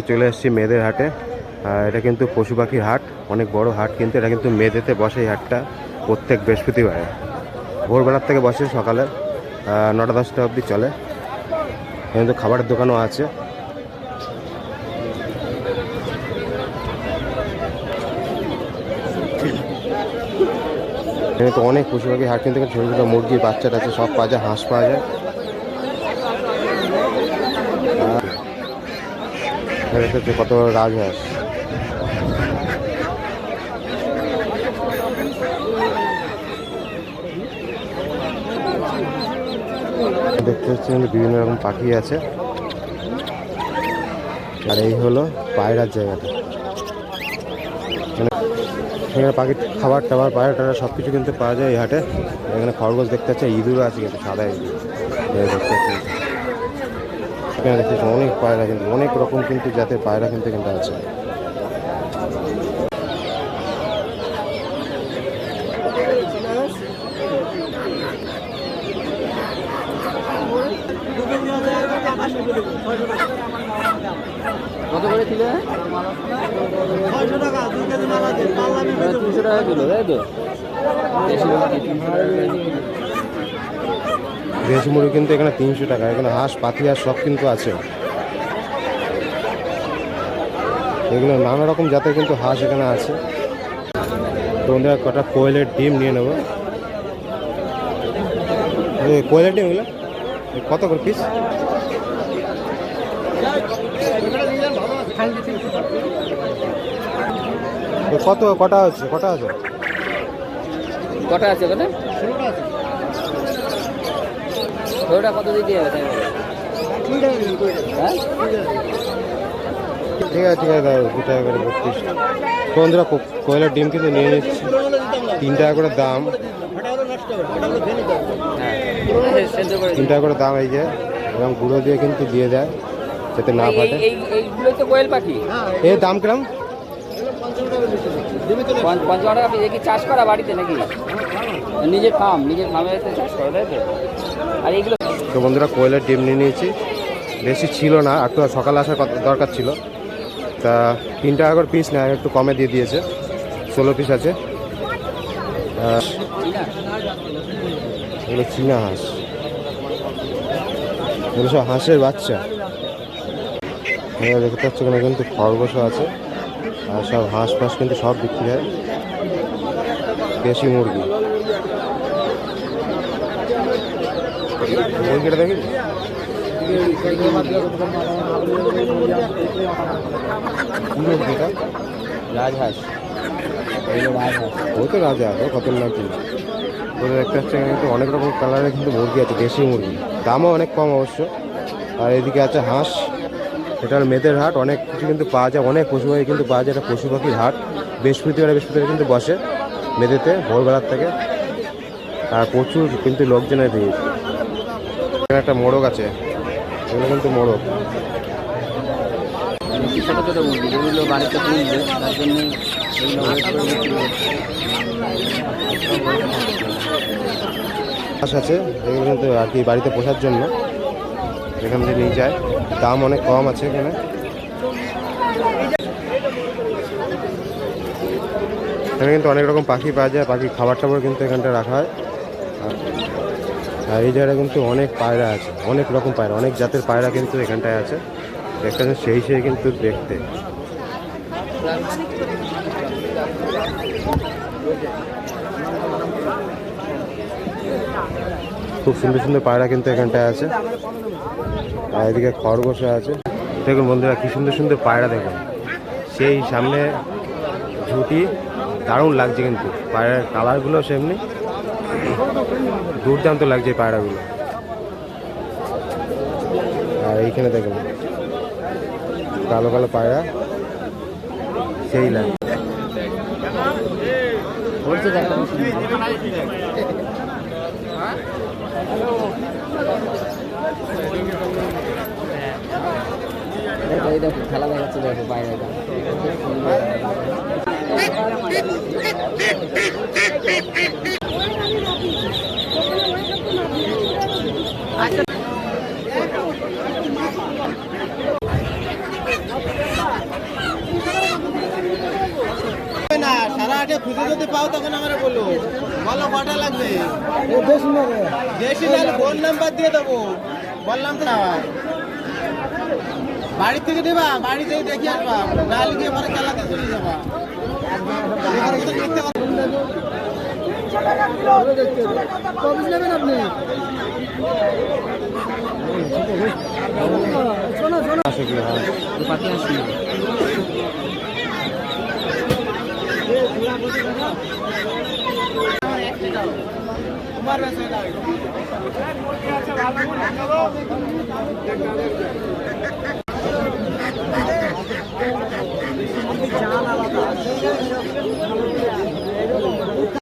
চলে এসেছি মেয়েদের হাটে। এটা কিন্তু পশু পাখির হাট, অনেক বড় হাট কিন্তু, এটা কিন্তু মেয়েদেরতে বসে এই হাটটা প্রত্যেক বৃহস্পতিবারে। ভোরবেলার থেকে বসে সকালে নটা দশটা অবধি চলে। কিন্তু খাবারের দোকানও আছে। এখানে তো অনেক পশু পাখি হাট কিন্তু ছোটো ছোটো মুরগি বাচ্চা টাচ্চা সব পাওয়া যায়, হাঁস পাওয়া যায়। এটা কত বড় রাজহাঁস দেখতে পাচ্ছেন বিভিন্ন রকম পাখি আছে। আর এই হলো পায়রার জায়গাটা। এখানে- এখানে পাখির খাবার টাবার, পায়রা টায়রা সব কিছু কিন্তু পাওয়া যায় এই হাটে। এখানে খরগোশ দেখতে পাচ্ছে, ইঁদুরও আছে কিন্তু সাদা ইঁদুর। দেখতে পাচ্ছেন এখানে দেখতে অনেক পায়রা কিন্তু অনেক রকম কিন্তু জাতের পায়রা কিন্তু এখানটা আছে। কত করে কিলো? তিনশো টাকা কিলো তাই তো? দেশি মুরগি কিন্তু এখানে তিনশো টাকা, এখানে হাঁস, পাখি হাঁস সব কিন্তু আছে। এগুলো নানা রকম জাতের কিন্তু হাঁস এখানে আছে। তো বন্ধুরা, কটা কোয়েলের ডিম নিয়ে নেব। কোয়েলের ডিম এগুলো কত করে পিস কত, কটা আছে কটা আছে? কটা আছে কত দিতে হবে তাই হ্যাঁ? ঠিক আছে ঠিক আছে দাও দু টাকা করে বত্রিশ বন্ধুরা কোয়েলের ডিম কিন্তু নিয়ে নিচ্ছি। তিন টাকা করে দাম। হ্যাঁ তিন টাকা করে দাম এই যে এবং গুঁড়ো দিয়ে কিন্তু দিয়ে দেয় যাতে না ফাটে। এই এইগুলো তো কোয়েল পাখি। এর দাম কিরম? পঞ্চ- পঞ্চান্ন টাকা পিস। এ কি চাষ করা বাড়িতে নাকি? নিজের ফার্ম নিজের ফার্মে চাষ করা তাই তো? আর এইগুলো তো বন্ধুরা কোয়েলের ডিম নিয়ে নিয়েছি। বেশি ছিল না একটু সকালে আসার দরকার ছিল। তা তিন টাকা করে পিস না একটু কমে দিয়ে দিয়েছে। ষোলো পিস আছে। এগুলো চীনা হাঁস। এগুলো সব হাঁসের বাচ্চা। দেখতে পাচ্ছি কিন্তু খরগোশও আছে। আর সব হাঁস ফাঁস কিন্তু সব বিক্রি হয়। দেশি মুরগি। মুরগিটা দেখি? রাজহাঁস। ও তো রাজা ও ওদের এখানে কিন্তু অনেক রকম কালারের কিন্তু মুরগি আছে দেশি মুরগি। দামও অনেক কম অবশ্য। আর এদিকে আছে হাঁস। এটার মেয়েদের হাট, অনেক কিছু কিন্তু পাওয়া যায়, অনেক পশু পাখি কিন্তু পাওয়া যায়, এটা পশু পাখির হাট। বৃহস্পতিবার বৃহস্পতিবার কিন্তু বসে মেদেতে ভোরবেলার থেকে। আর প্রচুর কিন্তু লোকজনের ভিড়। এখানে একটা মোড়ক আছে, এগুলো কিন্তু মোড়ক। আছে, এগুলো কিন্তু আর কি বাড়িতে পোষার জন্য। এখান থেকে নিয়ে যায়। দাম অনেক কম আছে এখানে। এখানে কিন্তু অনেক রকম পাখি পাওয়া যায়, পাখি খাবার টাবার কিন্তু এখানটা রাখা হয়। আর- এই জায়গায় কিন্তু অনেক পায়রা আছে, অনেক রকম পায়রা, অনেক জাতের পায়রা কিন্তু এখানটায় আছে। একটা সেই সেই কিন্তু দেখতে। খুব সুন্দর সুন্দর পায়রা কিন্তু এখানটায় আছে। আর এদিকে খরগোশ আছে। দেখুন বন্ধুরা, কি সুন্দর সুন্দর পায়রা দেখুন। সেই সামনে ঝুটি, দারুণ লাগছে কিন্তু। পায়রার কালারগুলো সেমনি। দুর্দান্ত লাগছে পায়রাগুলো। আর এইখানে দেখুন, কালো কালো পায়রা। সেই লাগে দেখো এই দেখো খেলা দেখাচ্ছে দেখো বাইরে না, সারা আটে খুঁজে যদি পাও তখন আমরা বলো। বলো কটা লাগবে? দেশি নাহলে ফোন নাম্বার দিয়ে দেবো। বললাম তো না। বাড়ি থেকে দেবা? বাড়ি থেকে দেখে আসবা। নাহলে গিয়ে পরে চালাতে চলে যাবা। নেবেন আপনি? কি আসি তোমার।